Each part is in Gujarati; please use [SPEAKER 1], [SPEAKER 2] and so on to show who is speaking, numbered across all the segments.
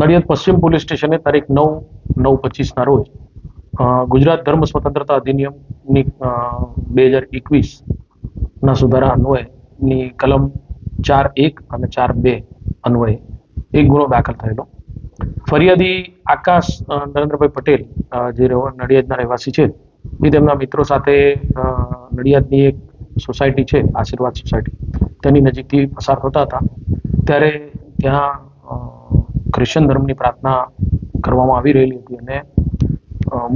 [SPEAKER 1] નડિયાદ પશ્ચિમ પોલીસ સ્ટેશને તારીખ નવ નવ પચીસના રોજ ગુજરાત ધર્મ સ્વતંત્રતા અધિનિયમની બે હજાર એકવીસના સુધારા અન્વયની કલમ ચાર એક અને ચાર બે અન્વયે એક ગુનો દાખલ થયેલો. ફરિયાદી આકાશ નરેન્દ્રભાઈ પટેલ જે નડિયાદના રહેવાસી છે, એ તેમના મિત્રો સાથે નડિયાદની એક સોસાયટી છે, આશીર્વાદ સોસાયટી, તેની નજીકથી પસાર થતા હતા. ત્યારે ત્યાં ખ્રિશ્ચન ધર્મની પ્રાર્થના કરવામાં આવી રહેલી હતી અને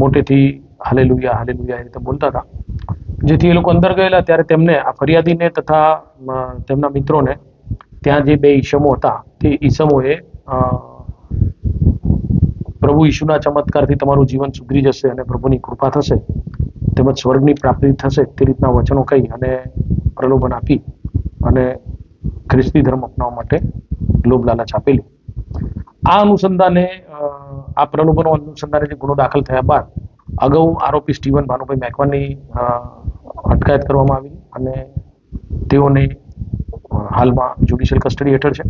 [SPEAKER 1] મોટેથી હાલેલુયા હાલેલુયા એ રીતે બોલતા હતા. જેથી એ લોકો અંદર ગયેલા ત્યારે તેમને આ ફરિયાદીને તથા તેમના મિત્રોને ત્યાં જે બે ઈસમો હતા, તે ઈસમોએ પ્રભુ ઈશુના ચમત્કારથી તમારું જીવન સુધરી જશે અને પ્રભુની કૃપા થશે, તેમજ સ્વર્ગની પ્રાપ્તિ થશે તે રીતના વચનો કહી અને પ્રલોભન આપી અને ખ્રિસ્તી ધર્મ અપનાવવા માટે લોભ લાલચ આપેલી. આ અનુસંધાને આ પ્રલોભનો અનુસંધાને જે ગુનો દાખલ થયા બાદ અગાઉ આરોપી સ્ટીવન ભાનુભાઈ મેકવાની અટકાયત કરવામાં આવી અને તેઓને હાલમાં જ્યુડિશિયલ કસ્ટડી હેઠળ છે.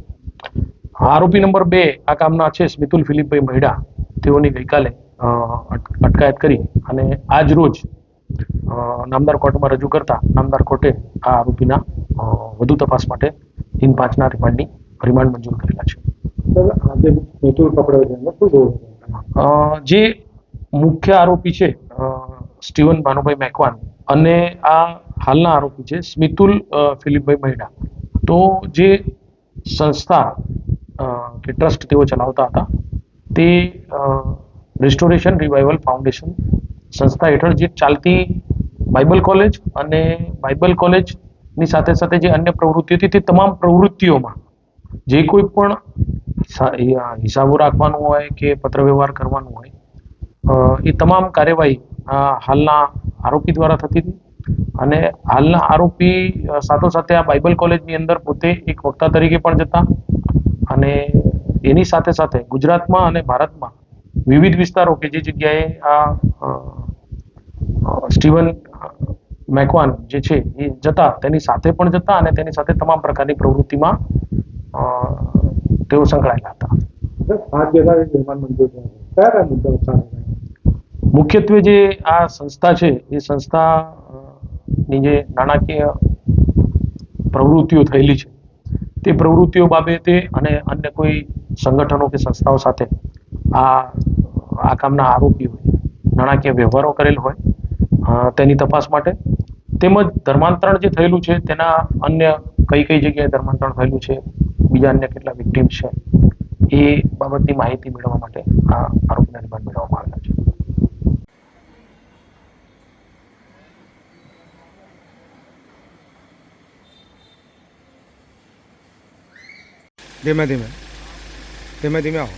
[SPEAKER 1] આરોપી નંબર બે આ કામના છે સ્મિતુલ ફિલિપભાઈ મહિડા. તેઓની ગઈકાલે અટકાયત કરી અને આજ રોજ નામદાર કોર્ટમાં રજૂ કરતા નામદાર કોર્ટે આ આરોપીના વધુ તપાસ માટે હિન પાંચના રિમાન્ડની, રિમાન્ડ મંજૂર કરેલા છે. જે મુખ્ય આરોપી છે સ્ટીવન ભાનુભાઈ મેકવાન અને આ હાલના આરોપી છે, સ્મિતુલ ફિલિપભાઈ મહિડા તો જે સંસ્થા કે ટ્રસ્ટ તેઓ ચલાવતા હતા, તે રિસ્ટોરેશન રિવાઇવલ ફાઉન્ડેશન સંસ્થા હેઠળ જે ચાલતી બાઇબલ કોલેજ અને બાઇબલ કોલેજની સાથે સાથે જે અન્ય પ્રવૃત્તિઓ હતી, તે તમામ પ્રવૃત્તિઓમાં જે કોઈ પણ હિસાબો રાખવાનું હોય કે પત્ર વ્યવહાર કરવાનું હોય એ તમામ કાર્યવાહી હાલના આરોપી દ્વારા થતી હતી. અને હાલના આરોપી સાથોસાથે આ બાઇબલ કોલેજની અંદર પોતે એક વક્તા તરીકે પણ જતા અને એની સાથે સાથે ગુજરાતમાં અને ભારતમાં વિવિધ વિસ્તારો કે જે જગ્યાએ આ સ્ટીવન મેકવાન જે છે એ જતા, તેની સાથે પણ જતા અને તેની સાથે તમામ પ્રકારની પ્રવૃત્તિમાં તેઓ સંકળાયેલા હતા. મુખ્યત્વે જે આ સંસ્થા છે એ સંસ્થા ની જે નાણાકીય પ્રવૃત્તિઓ થયેલી છે તે પ્રવૃત્તિઓ બાબતે અને અન્ય કોઈ સંગઠનો કે સંસ્થાઓ સાથે આ આ કામના આરોપીઓએ નાણાકીય વ્યવહારો કરેલ હોય તેની તપાસ માટે. તેમજ ધર્માંતરણ જે થયેલું છે તેના અન્ય કઈ કઈ જગ્યાએ ધર્માંતરણ થયેલું છે બીજા અન્ય કેટલા વિક્ટીમ છે, એ બાબતની માહિતી મેળવવા માટે આ આરોપીના રિમાન્ડ મેળવવામાં આવેલા છે.
[SPEAKER 2] ધીમે ધીમે ધીમે ધીમે આવો.